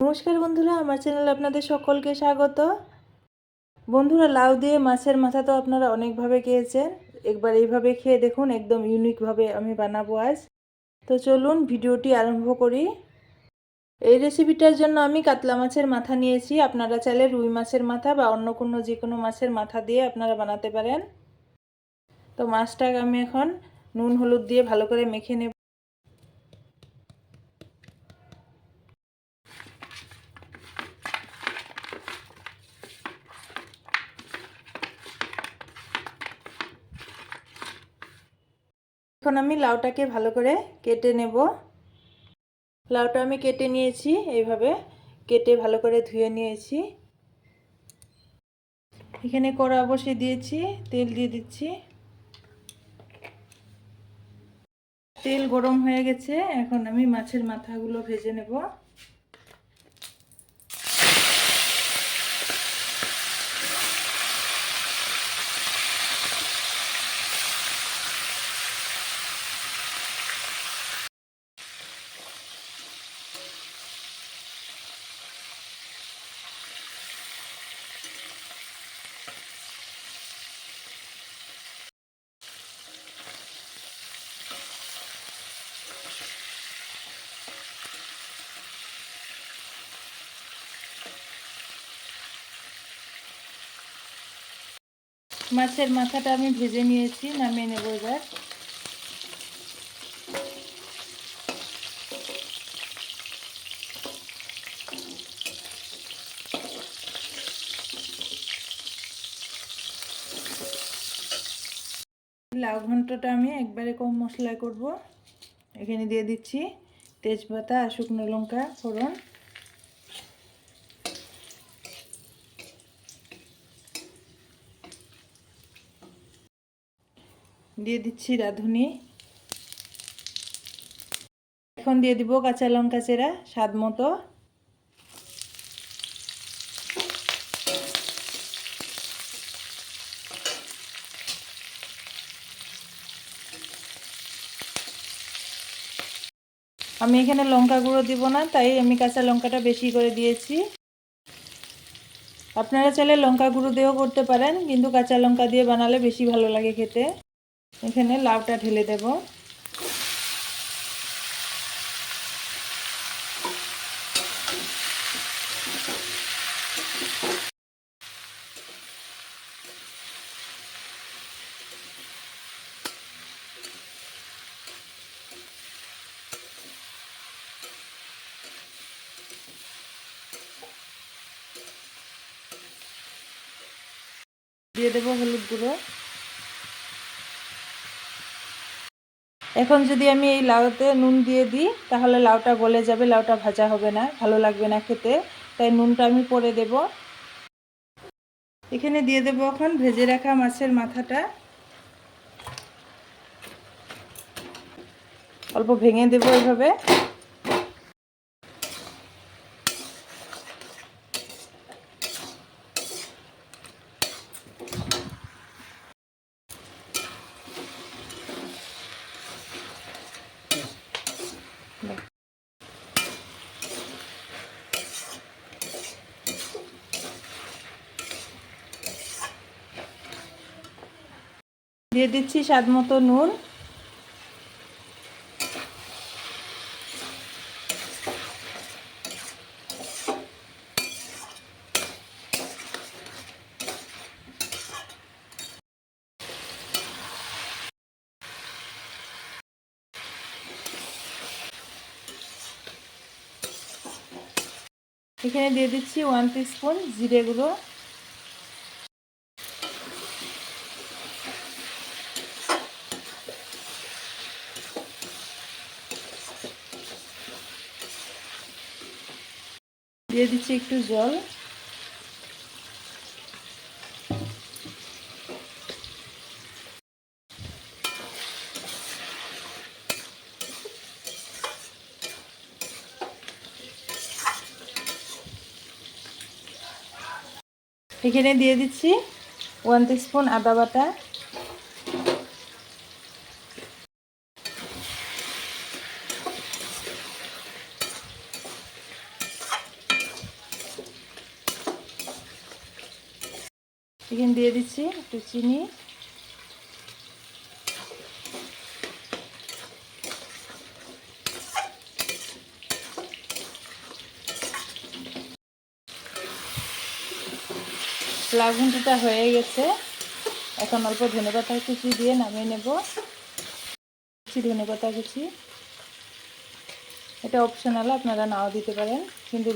নমস্কার বন্ধুরা, আমার চ্যানেলে আপনাদের সকলকে স্বাগত। বন্ধুরা, লাউ দিয়ে মাছের মাথা তো আপনারা অনেকভাবে খেয়েছেন। একবার এইভাবে খেয়ে দেখুন, একদম ইউনিকভাবে আমি বানাবো আজ। তো চলুন, ভিডিওটি আরম্ভ করি। এই রেসিপিটার জন্য আমি কাতলা মাছের মাথা নিয়েছি। আপনারা চাইলে রুই মাছের মাথা বা অন্য কোনো যে কোনো মাছের মাথা দিয়ে আপনারা বানাতে পারেন। তো মাছটাকে আমি এখন নুন, হলুদ দিয়ে ভালো করে মেখে নেব। এখন আমি লাউটাকে ভালো করে কেটে নেব। লাউটা আমি কেটে নিয়েছি, এইভাবে কেটে ভালো করে ধুয়ে নিয়েছি। এখানে কড়া বসিয়ে দিয়েছি, তেল দিয়ে দিচ্ছি। তেল গরম হয়ে গেছে, এখন আমি মাছের মাথাগুলো ভেজে নেব। মাছের মাথাটা আমি ভেজে নিয়েছি, নামিয়ে নেব এবার। লাউ ঘন্টটা আমি একবারে কম মশলায় করব। এখানে দিয়ে দিচ্ছি তেজপাতা আর শুকনো লঙ্কা ফোড়ন। দিয়ে দিচ্ছি রাঁধুনি। এখন দিয়ে দিব কাঁচা লঙ্কা চেরা স্বাদ মতো। আমি এখানে লঙ্কা গুঁড়ো দিব না, তাই আমি কাঁচা লঙ্কাটা বেশি করে দিয়েছি। আপনারা চাইলে লঙ্কা গুঁড়ো দিয়েও করতে পারেন, কিন্তু কাঁচা লঙ্কা দিয়ে বানালে বেশি ভালো লাগে খেতে। এখানে লাউটা ঢেলে দেব। দিয়ে দেবো হলুদ গুঁড়ো। এখন যদি আমি এই লাউতে নুন দিয়ে দিই, তাহলে লাউটা গলে যাবে, লাউটা ভাজা হবে না, ভালো লাগবে না খেতে। তাই নুনটা আমি পরে দেব। এখানে দিয়ে দেব এখন ভেজে রাখা মাছের মাথাটা। অল্প ভেঙে দেবো এভাবে দিয়ে দিচ্ছি স্বাদ মতো নুন। এখানে দিয়ে দিচ্ছি ওয়ান স্পুন জিরে গুঁড়ো। দিয়ে দিচ্ছি একটু জল। এখানে দিয়ে দিচ্ছি ওয়ান স্পুন আদা বাটা। এখানে দিয়ে দিচ্ছি, একটু চিনি। লাউ ঘন্টটা হয়ে গেছে। এখন অল্প ধনে পাতা কুচি দিয়ে নামিয়ে নেব। ধনে পাতা কুচি। এটা অপশনাল আপনারা নাও দিতে পারেন। কিন্তু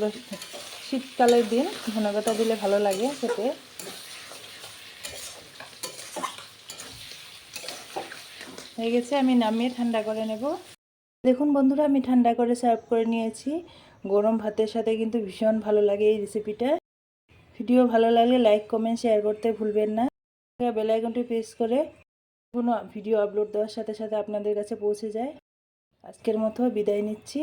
শীতকালের দিন ধনে পাতা দিলে ভালো লাগে খেতে। হয়ে গেছে, আমি নামিয়ে ঠান্ডা করে নেব। দেখুন বন্ধুরা, আমি ঠান্ডা করে সার্ভ করে নিয়েছি। গরম ভাতের সাথে কিন্তু ভীষণ ভালো লাগে এই রেসিপিটা ভিডিও ভালো লাগলে লাইক কমেন্ট শেয়ার করতে ভুলবেন না। বেলাইকনটি প্রেস করে কোনো ভিডিও আপলোড দেওয়ার সাথে সাথে আপনাদের কাছে পৌঁছে যায়। আজকের মতো বিদায় নিচ্ছি।